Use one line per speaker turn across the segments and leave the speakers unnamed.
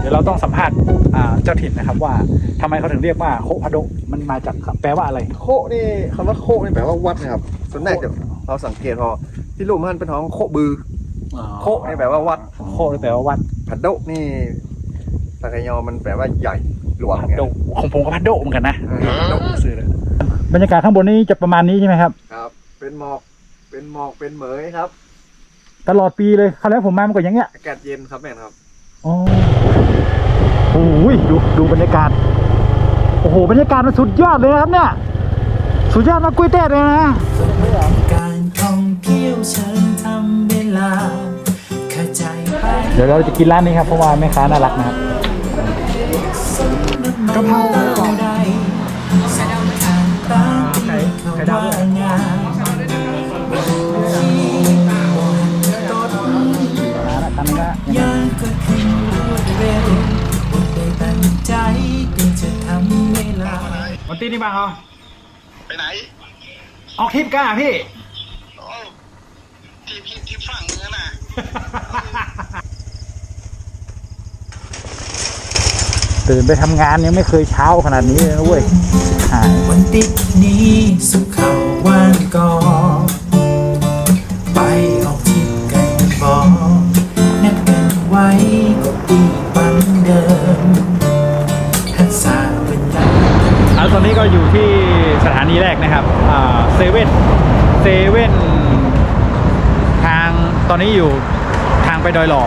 เดี๋ยวเราต้องสัมภาษณ์อ่าเจ้าถิ่นนะครับ ว่าทำไมเขาถึงเรียกว่าโคพะโดมันมาจากแปลว่าอะไร
โคนี่คำว่าโคนี่แปลว่าวัดนะครับส่วนแรกเดี๋ยวเราสังเกตพอที่รูปมันเป็นท้องโคบือโคนี่แปลว่าวัด
โคแปลว่าวัด
พัดโดนี่ตะกยอมันแปลว่าใหญ่หลวง
พัด
ไง
โดของผมก็พัดโดเหมือนกันนะ
เออพัดโด
ซื้อเลยบรรยากาศข้างบนนี้จะประมาณนี้ใช่ไหมครับ
ครับ เป็นหมอก เป็นหมอก เป็นเหมยครับ
ตลอดปีเลยคราวแล้วผมมามันก็อย่างเงี้ย
อากาศเย็นครับแม่นครับ
อ๋อโอ้ยดูดูบรรยากาศ โอ้โห บรรยากาศมันสุดยอดเลยนะครับเนี่ย สุดยอดมากกุ้ยเต้เลยนะ
การท่องเที่ยวเชิญทำเวลาเข้าใจไป
เดี๋ยวเราจะกินร้านนี้ครับ เพราะว่าแม่ค้าน่ารักนะครับกะเพรา
ใดสถานตาที่เขาว่า ตีนี่
บ้างเหรอ
ไปไหน
ออกทริปก้าพี่
โอ้ที่พี่ที่ฝั่งเนื้อน่ะ
ตื่นไปทำงานยังไม่เคยเช้าขนาดนี้เลยนะเว้ยหาย
วันติดนี้สุขเขาว่านก่อไปออกทริปกันบอกนัดกันไว้ก็ดีปันเดิม
ตอนนี้ก็อยู่ที่สถานีแรกนะครับเซเว่นเซเว่นทางตอนนี้อยู่ทางไปดอยหล่อ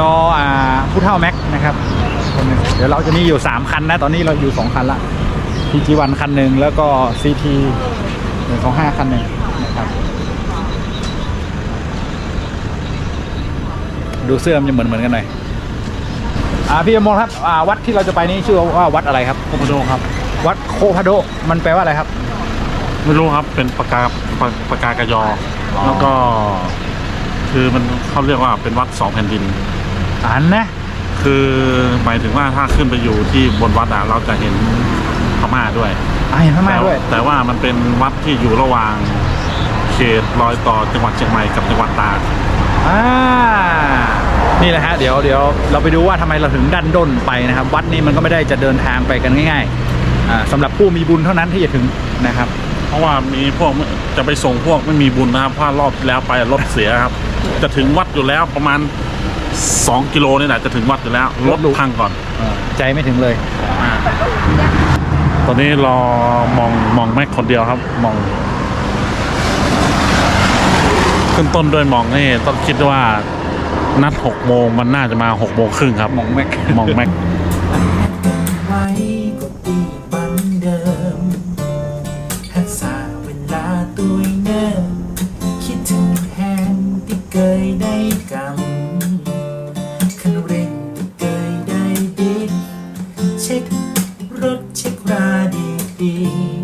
รออ่าผู้เท่าแม็กนะครับคนหนึ่งเดี๋ยวเราจะมีอยู่ 3 คันนะ ตอนนี้เราอยู่ 2 คันละ PG1 คันหนึ่งแล้วก็ CT 125คันหนึ่งนะครับ ดูเสื้อมันจะเหมือนเหมือนกันหน่อย อ่าพี่อมรครับอ่าวัดที่เราจะไปนี้ชื่อว่าวัดอะไรครับ
โคพาโดครับ
วัดโคพาโดมันแปลว่าอะไรครับ
ไม่รู้ครับเป็นปากกาปากปากกากยอ แล้วก็ คือมันเขาเรียกว่าเป็นวัดสองแผ่นดิน
อันนะ
คือหมายถึงว่าถ้าขึ้นไปอยู่ที่บนวัดอะเราจะเห็นพม่าด้วย
อ่าเห็นพม่าด้วย
แต่แต่ว่ามันเป็นวัดที่อยู่ระหว่างเขตรอยต่อจังหวัดเชียงใหม่กับจังหวัดตาก
อ่า นี่แหละฮะเดี๋ยวเดี๋ยวเราไปดูว่าทำไมเราถึงดันด้นไปนะครับ วัดนี้มันก็ไม่ได้จะเดินทางไปกันง่ายๆอ่าสำหรับผู้มีบุญเท่านั้นที่จะถึงนะครับ
เพราะว่ามีพวกจะไปส่งพวกไม่มีบุญนะครับเพราะรอบที่แล้วไปรถเสียครับ จะถึงวัดอยู่แล้วประมาณ 2 กิโลนี่แหละจะถึงวัดอยู่แล้วรถพังก่อน
อ่าใจไม่ถึงเลย
ตอนนี้รอมองมองแม็กคนเดียวครับมอง ขึ้นต้นด้วยมองนี่ต้องคิดว่า นัดหกโมงมันน่าจะมาหกโมงครึ่งครับ
มองแม็ก
มองแม็ก
ไว้ก็ดีปันเดิมหักษาเวลาตัวเนิ่มคิดถึงแห่งที่เคยได้กำคันเร่งที่เคยได้ดิดเช็ครถเช็คราดีดี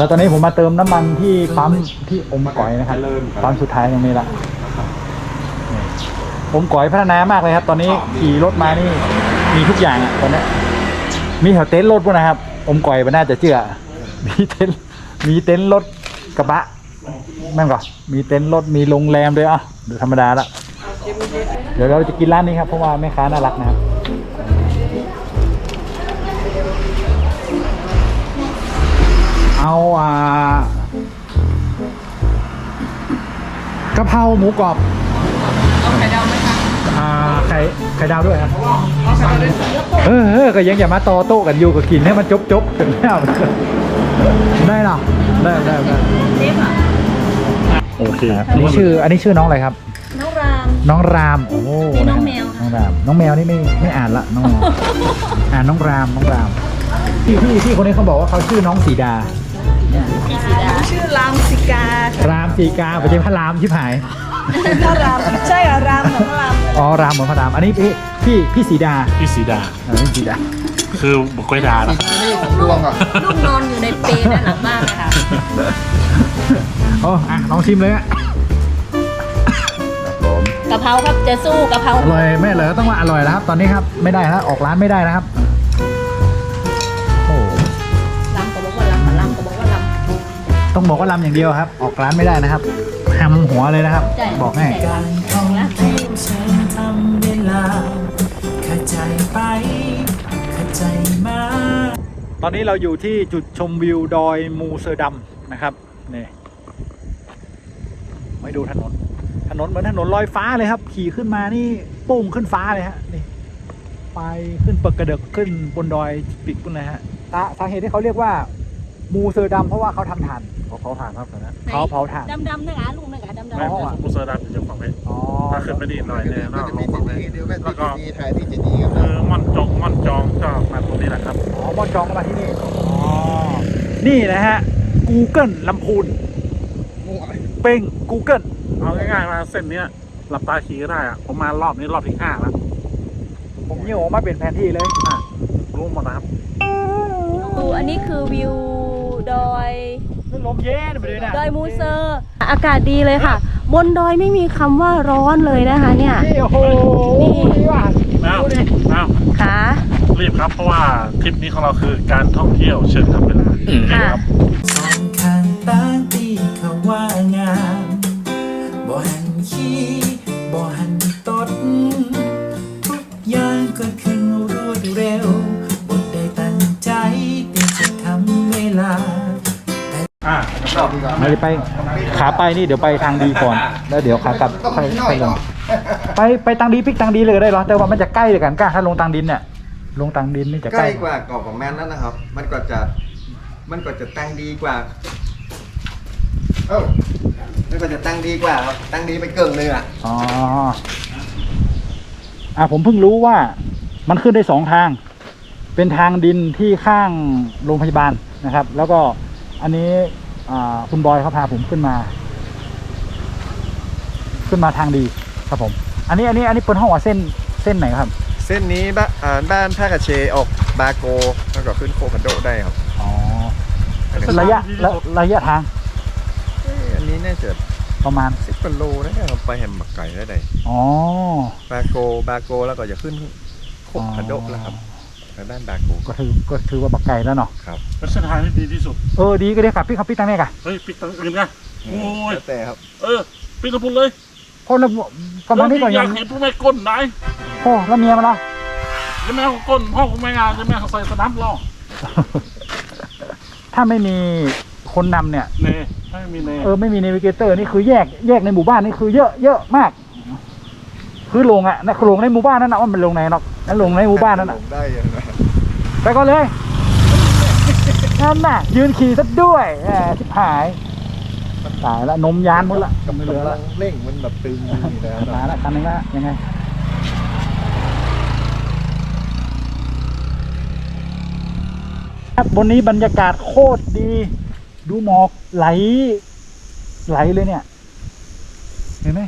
แล้วตอนนี้ผมมาเติมน้ำมันที่ปั๊มที่อมก๋อยนะครับปั๊มสุดท้ายตรงนี้ละนี่อมก๋อยพัฒนามากเลยครับ ตอนนี้ขี่รถมานี่มีทุกอย่างอะตอนเนี้ยมีแถวเต็นท์รถพวกนะครับ อมก๋อยมันน่าจะเชื่อ มีเต็นท์มีเต็นท์รถกระบะแม่งก่อนมีเต็นท์รถมีโรงแรมด้วยอะดูธรรมดาละเดี๋ยวเราจะกินร้านนี้ครับเพราะว่าแม่ค้าน่ารักนะครับ หมูกรอบเอาไข่ดาวไหมคะอ่าไข่ไข่ดาวด้วยครับเออเออก็ยังอย่ามาต่อโต๊ะกันอยู่ก็กินให้มันจบจบๆถึงแล้วได้หรอได้ได้ได้
โอเค
อันนี้ชื่ออันนี้ชื่อน้องอะไรครับ
น้องราม
น้องรามโอ้โห
นี่น้องแมว
น้องรามน้องแมวนี่ไม่ไม่อ่านละน้องแมวอ่านน้องรามน้องรามพี่พี่พี่คนนี้เขาบอกว่าเขาชื่อน้องสีดา
พี่ สีดา
ชื่อรามสิการา
มสีกาไม่ใช่พระรามชิบหาย
พระรามใช่เหรอรามของพระราม
อ๋อรามเหมือนพระราม อันนี้พี่พี่พี่สีดา
พี่สีดา
อ่าพี่สีดา
คือบุกไว้ดานะ
นี่ของดวงอะ
ลูกนอนอยู่ในเปรด้านหลังบ้านเลยค่ะ
โอ้อะลองชิมเลยอะ
กะเพราครับจะสู้กะเพรา
อร่อยไม่เหรอต้องว่าอร่อยแล้วครับ ตอนนี้ครับไม่ได้แล้วออกร้านไม่ได้นะครับ ต้องต้องบอกว่าลำอย่างเดียวครับ ออกร้านไม่ได้นะครับหำหัวเลยนะครับ
ใช่
บอกให้
ใช่
การท่องเที่ยวเชิญทำเวลาเข้าใจไปเข้าใจมา
ตอนนี้เราอยู่ที่จุดชมวิวดอยมูเซอร์ดัมนะครับนี่ไม่ดูถนน ถนนเหมือนถนนลอยฟ้าเลยครับ ขี่ขึ้นมานี่ปุ้งขึ้นฟ้าเลยฮะนี่ไปขึ้นเปิกกระเดกขึ้นบนดอยปิกขึ้นเลยฮะสาสาเหตุที่เขาเรียกว่ามูเซอร์ดัมเพราะว่าเขาทำถ่าน
เขาเผาถ่านครับตอนนี้
เขาเผาถ่าน
ดำดำๆนะกะลุงนะกะดำดำ
แม่ผมมูเซอร์ดัมอยู่ฝั่งนี้
อ๋อ
ถ้าขึ้นไปนี่หน่อยเนี่ย
ก็
ก็
จะ
ล
มี
งฝั่ง
เจ
นี้
ดีย์เดียวกัน
แล้วก็
ที่เจดีย์ถ่ายที่เจดีย์ครับ
คือม่อนจองม่อนจองก็มาตรงนี้แหละครับ
อ๋อมอนจองก็มาที่นี่อ๋อนี่นะฮะ Google ลำพูนเป้ง Google
เอาง่ายๆมาเส้นเนี้ยหลับตาขี่ก็ได้อะผมมารอบนี้รอบที่ห้าแล้ว
ผมเยี่ยวออกมาเป็นแผนที่เลย
อะรู้หมดนะครับ
ดูอันนี้คือวิวดอย
ลมเย็นไปเลยนะ
ดอยมูเซอร์อากาศดีเลยค่ะ บนดอยไม่มีคำว่าร้อนเลยนะคะเนี่ย
นี่โอ้โห
นี่
นี่ว่ะ
อ้าว
ดูดิ
อ้าว
ค่ะ
รีบครับเพราะว่าทริปนี้ของเราคือการท่องเที่ยวเชิญทำเวลารีบครับ
ไม่ได้ไปขาไปนี่เดี๋ยวไปทางดีก่อน แล้วเดี๋ยวขากลับค่อยค่อยลงไปไปทางดีปิกทางดีเลยก็ได้เหรอแต่ว่ามันจะใกล้เลยกันกล้าถ้าลงทางดินเนี่ยลงทางดินนี่จะ
ใก
ใก
ล้
ล้
กว่าเกาะของแมนนั่นนะครับ มันก็จะมันก็จะตั้งดีกว่าเออมันก็จะตั้งดีกว่าครับตั้งดีไปเกินเลยอะ
อ๋ออะผมเพิ่งรู้ว่ามันขึ้นได้สองทาง เป็นทางดินที่ข้างโรงพยาบาลนะครับ แล้วก็อันนี้อ่า คุณบอยเขาพาผมขึ้นมา ขึ้นมาทางดีครับผม อันนี้อันนี้อันนี้เป็นห้องว่าเส้นเส้นไหนครับ
เส้นนี้บ้านอ่าบ้านท่ากระเชออกบาโกแล้วก็ขึ้นโคคันโดได้ครับ
อ๋อระยะระระยะทาง
เอ้ยอันนี้น่าจะ
ประมาณ
สิบกิโลนะครับไปแฮมบักไก่ได้ได
อ๋อบา
โกบาโกแล้วก็จะขึ้นโคคันโดแล้วครับทางด้านบาโก
ก็ถือก็ถือว่าบักไก่แล้วเนาะ
ครับ
เป็นเส้นทางที่ดีที่สุด
เออดีก็ได้ครับพี่ครับพี่ตั้งแน่กะ
เฮ้ยปิดทางอื่นไงโอ้ย
แล้วแต่ครับ
เออปิดกระพุนเลย
คนละประมาณนี้ก่อน
อ
ยั
ยางกเห็นพวกแม่ก้นไหน
โอ้แล้วเมียมันล่ะ
จะแม่ก้นห้องแม่งานจะแม่ใส่สนามรอ
ถ้าไม่มีคนนำเนี่ย
เน่ไม่มีเน่
เออไม่มีเนวิเกเตอร์นี่คือแยกแยกในหมู่บ้านนี่คือเยอะเยอะมาก คือลงอะนะคือลงในหมู่บ้านนั่นนะว่ามันลงในนอกนั่นลงในหมู่บ้านนั่น
ล
น่ะ
งได้ยังไง
ไปก่อนเลยนั่นน่ะ ยืนขี่ซะด้วยแหมชิบหายตายละนมยานหมดละ
กำ
ไม่เหลือ
ลั
ละ
งเร่งมันแบบตึงนี่นะ
มาละคันหนึงละยังไงครับบนนี้บรรยากาศโคตรดี ดูหมอกไหล ไหลเลยเนี่ย เห็นไหม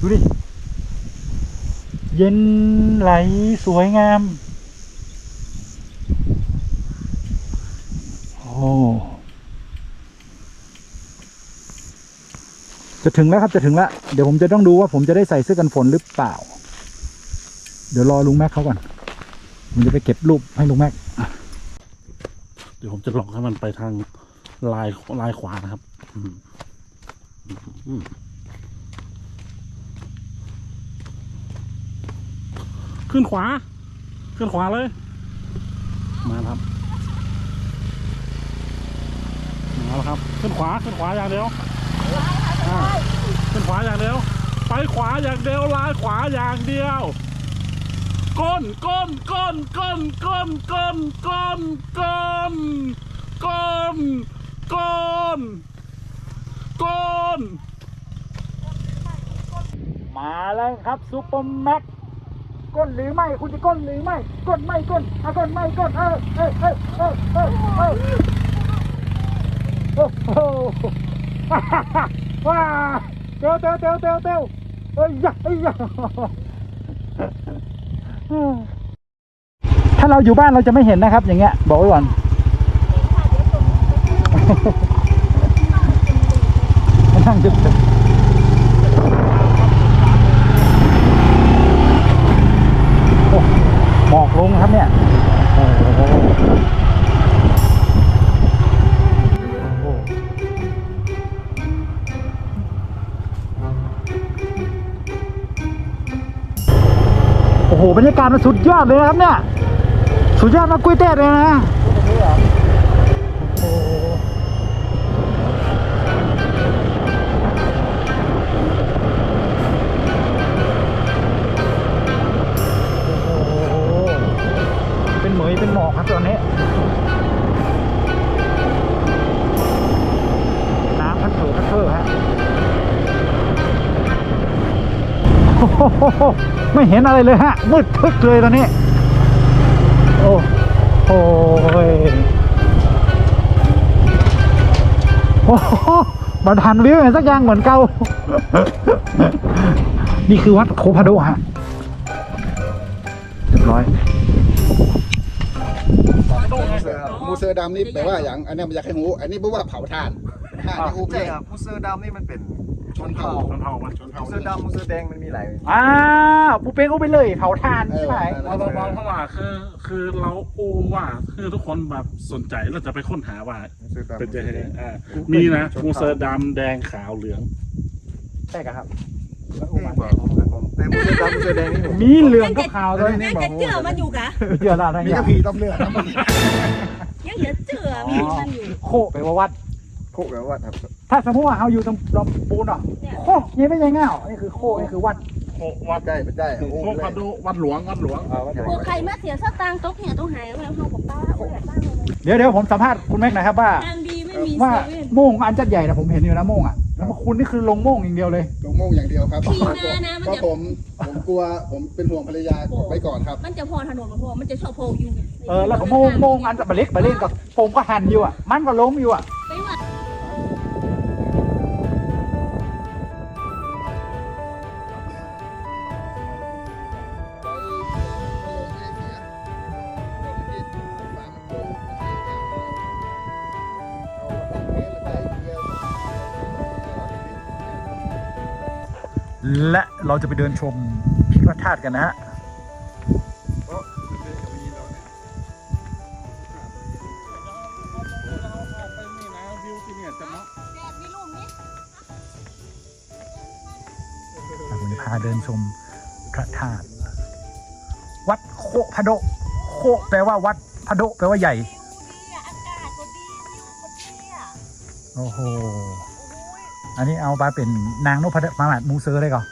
ดูดิ เย็นไหลสวยงาม โอ้จะถึงแล้วครับจะถึงแล้วเดี๋ยวผมจะต้องดูว่าผมจะได้ใส่เสื้อกันฝนหรือเปล่า เดี๋ยวรอลุงแม็กเขาก่อนผมจะไปเก็บรูปให้ลุงแม็ก
เดี๋ยวผมจะหลองให้มันไปทางลายลายขวานะครับ อืมอืม ขึ้นขวา ขึ้นขวาเลย มาครับมาแล้วครับ ขึ้นขวาขึ้นขวาอย่างเดียวอ่าขึ้นขวาอย่างเดียว ไปขวาอย่างเดียวลายขวาอย่างเดียว ก้นก้นก้นก้นก้นก้นก้นก้นก้นก้นก้น
มาแล้วครับซูเปอร์แม็ก ก้นหรือไม่ คุณจะก้นหรือไม่ ก้นไม่ก้นเอาก้นไม่ก้นเออเออเออเออเออเออโอ้โหว้าเตียวเตียวเตียวเตียวเตียวเอ้ยยะเอ้ยยะถ้าเราอยู่บ้านเราจะไม่เห็นนะครับ อย่างเงี้ย บอกไว้ก่อนนั่งจุด ลงครับเนี่ยโอ้โหโอ้โหบรรยากาศมันสุดยอดเลยนะครับเนี่ย สุดยอดมากกุ้ยเต้เลยนะ ยเป็นหมอกครับตอนนี้ น้ำพัดเถอพัดเถอฮะไม่เห็นอะไรเลยฮะ มืดทึกเลยตอนนี้ โอ้โหโอ้โหบัทันวิวสักอย่างเหมือนเก่า นี่คือวัดโคพาโดฮะเรียบร้อย
มูเซอร์ดำนี่แปลว่าอย่างอันนี้มันอยากให้หูอันนี้แปลว่าเผาถ่านอ่านี่อู
ใช่
เพ่
ครับมูเซอร์ดำนี่มันเป็น
ชนเผ่า
มันเท่ามัน
ชนเผ่า
มูเซอร์ดำมูเซอร์แดงมันมีหลาย
อ้าวปูเป้งเอาไปเลย เผาทานใช่ไหม
เราเราเราเพราะว่าคือคือเราอูว่าคือทุกคนแบบสนใจเราจะไปค้นหาว่า
มูเซอร์ดำ
เป็นจะยังไงอ่ามีนะมูเซอร์ดำแดงขาวเหลือง
ใช่ครับ
แต่มูเซอร์ดำมูเซอร์แดงนี่ผม
มีเหลืองกับขาวด้วย
ยังจะเจือมันอยู่กะ
เจออะไร
นี่
เนี่
ก็
ย
ผีต้มเลือด นะมัน
ยังจะเจือมีมันอยู่
โคไปว่าวัด
โคกแล้วว่าครับ
ถ้าสมมติว่าเขาอยู่ตรงลำปูนอะโคยังไม่ใช่เงานี่คือโคนี่คือวัด
โควัด
ได้ไม่ได้
โควัดดูวัดหลวงวัดหลวง
พวกใครมาเสียสตางค์ตกเนี่ยต้องหายแล้วเขาบอกป้าเออป้าเลย
เดี๋ยวเดี๋ยวผมสัมภาษณ์คุณแม็กหนะครับว่า
ทางดีไม่มี
ว่า
เซเว่น
โม่งอันจัดใหญ่นะผมเห็นอยู่นะโม่งอะ แล้วคุณนี่คือลงโม่งอย่างเดียวเลย
ลงโม่งอย่างเดียวครับ
ขี่มานะมัน
เพราะ
จะ
ผมผมกลัวผมเป็นห่วงภรรยาไว้ก่อนครับ
มันจะพอถนนมันพอมันจะชอบโพอยู่
เออแล้วก็โม่งโม่งอันจะมาเล็กมาเล่นกับผมก็หันอยู่อะ มันก็ล้มอยู่อะ และเราจะไปเดินชมพระธาตุกันนะฮะผมจะพาเดินชมพระธาตุวัดโคพะโดะโคแปลว่าวัดพะโดะแปลว่าใหญ่
อากาศก็ดีวิวก็ดีอะ
โอ้โห อันนี้เอาไปเป็นนางนพดลมาหมาดมูเซอร์ได้ก่อน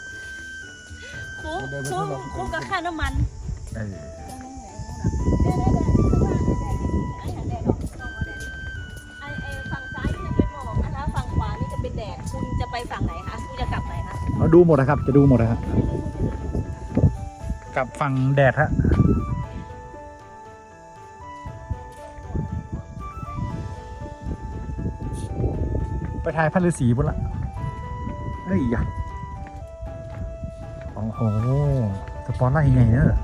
คุ้มคุ้มคุ้มกับค่าน้ำมัน
เออ
ไอไอฝั่งซ้ายนี่จะเป็นหมอกนะคะฝั่งขวานี่จะเป็นแดดคุณจะไปฝั่งไหนคะคุณจะกลับไหนคะ
เราดูหมดนะครับ จะดูหมดนะครับกับฝั่งแดดฮะไปถ่ายพันฤาษีบนละ เฮ้ยยะโอ้โหสปอนไลท์ยังไงเนอะ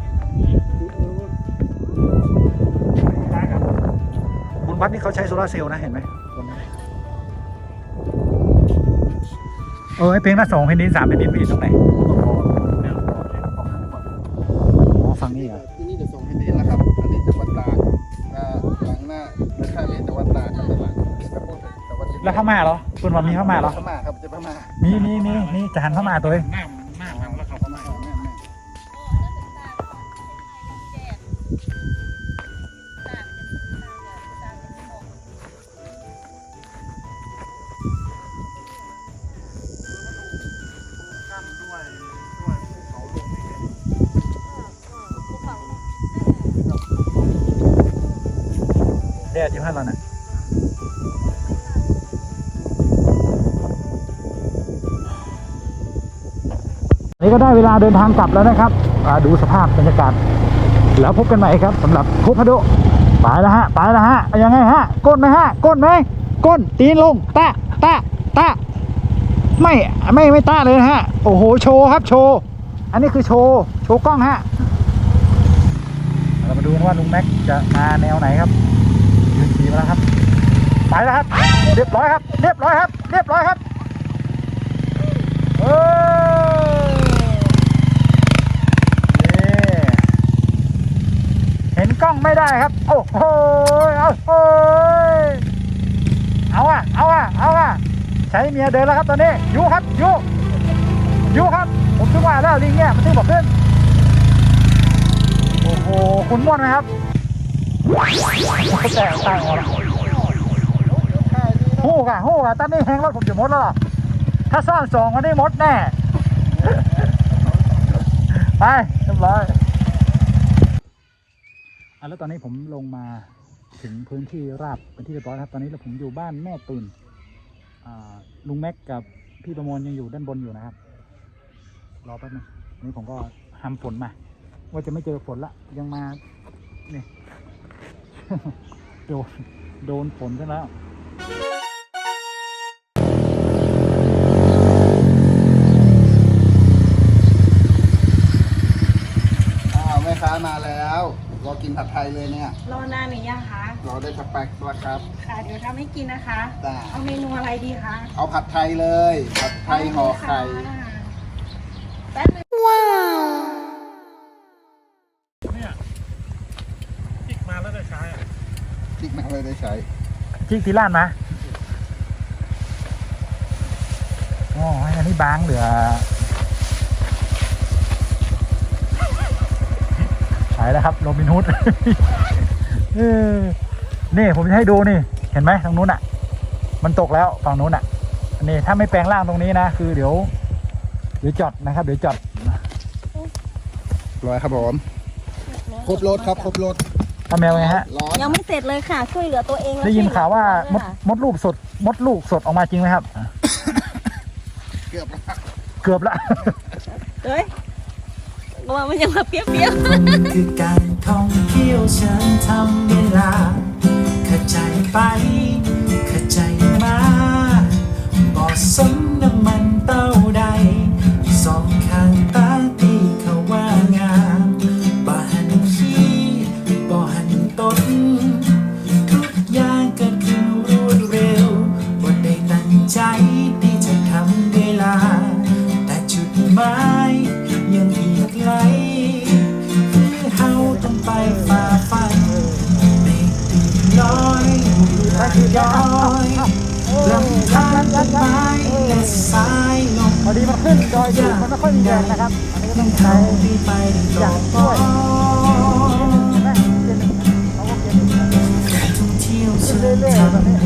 บนวัดนี่เขาใช้โซลาร์เซลล์นะเห็นไหมบนนั้นเออไอเพลงละสองเพลงดินสามเพลงดินไปอยู่ตรงไหนอ๋อฟังนี่เหรอ
ที่นี่จะส่งให้ดีแล้วครับอันนี้จะวัดตากอ่าหลังหน้าข้างนี้จะวัดตากครับหลังจะพูดถึงแต่ว่า
แล้วพม่าเหรอคุณว่ามีพม่าเหรอ
ม่าครับจะพม่า
มีมีมีมีจานพม่าตัวเอง
หน้าหน้าทาแล้วครับ
พม่าแม่แม่
แดดอยู่ให้เราน่ะ ก็ได้เวลาเดินทางกลับแล้วนะครับดูสภาพบรรยากาศ แล้วพบกันใหม่ครับสำหรับโคพาโดไปแล้วฮะไปแล้วฮะยังไงฮะ ก้นไหมฮะ ก้นไหมก้นตีนลงตะตะตะไม่ไม่ไม่ตะเลยฮะ โอ้โหโชว์ครับโชว์อันนี้คือโชว์โชว์กล้องฮะเรามาดูว่าลุงแม็กจะมาแนวไหนครับยืนขี่มาแล้วครับไปแล้วครับ เรียบร้อยครับ เรียบร้อยครับ เรียบร้อยครับเออนี่เห็นกล้ องไม่ได้ครับ โอ้โหเอาโอ้ยเอาอะเอาอะเอาอะใช้เมียเดินแล้วครับตอนนี้ยูครับยูยูครับ ผมถึงว่าแล้วลิงเนี่ยมันถึงบอกขึ้น โอ้โหคุณม่วนไหมครับแต่ต่างออกแล้วโหกะโหกะตอนนี้แหงรถผมจะหมดแล้วล่ะถ้าซ่อนสองวันนี้มดแน่ ไปเรียบร้อย อะแล้วตอนนี้ผมลงมาถึงพื้นที่ราบเป็นที่เรียบร้อยครับ ตอนนี้เราผมอยู่บ้านแม่ตุนลุงแม็กกับพี่ประมวลยังอยู่ด้านบนอยู่นะครับ รอแป๊บนึงนี่ผมก็ทำฝนมา ว่าจะไม่เจอฝนละยังมาเนี่ยโดนโดนฝนซะแล้ว
อ้าวแม่ค้ามาแล้ว รอกินผัดไทยเลยเนี่ย
รอนานหรือยังคะ
รอได้สักแป๊กตัวครับ
ค่ะ เดี๋ยวทำให้กินนะคะ
จ้า
เอาเมนูอะไรดีคะ
เอาผัดไทยเลย ผัดไทยห่อไข่
แป๊บนึง
เนี่ยจิกมาแล้วได้ใช้อะ
พริกมาเลยได้ใช้
จิกทีล้านมาอ๋ออันนี้บางเหลือายแล้วครับโรบินฮูดเออนี่ผมจะให้ดูนี่ เห็นไหมทางนู้นอะ มันตกแล้วฝั่งนู้นอะนี่ถ้าไม่แปลงร่างตรงนี้นะ คือเดี๋ยว เดี๋ยวจอดนะครับ เดี๋ยวจอด
ร้อยครับผมครบรถครับครบรถ
ทำแมวไงฮะ
ร้อน
ยังไม่เสร็จเลยค่ะ ช่วยเหลือตัวเองและ
ได้ยิน
ช่เหลือ
ข่าวว่ามด
ค่ะ
มดลูกสด มดลูกสดออกมาจริงไหมครับ
เกือบแล้ว
เกือบละ
เฮ้ย ว่ามันยังมาเปรี้ยว
คือการท่องเที่ยวเชิญทำเวลาเข้าใจไปเข้าใจมาบ่สม สายลม
พอดีมาขึ้นดอยสูงมันไม่ค่อยมีแดดนะครับ อันนี้ก็ต้องใช้
ที่ไปต่อปอ
เห็นไหมเกียร์หนึ่งเขาก็เกียร์หนึ่ง
การท่องเรื่อยวเชิญทำ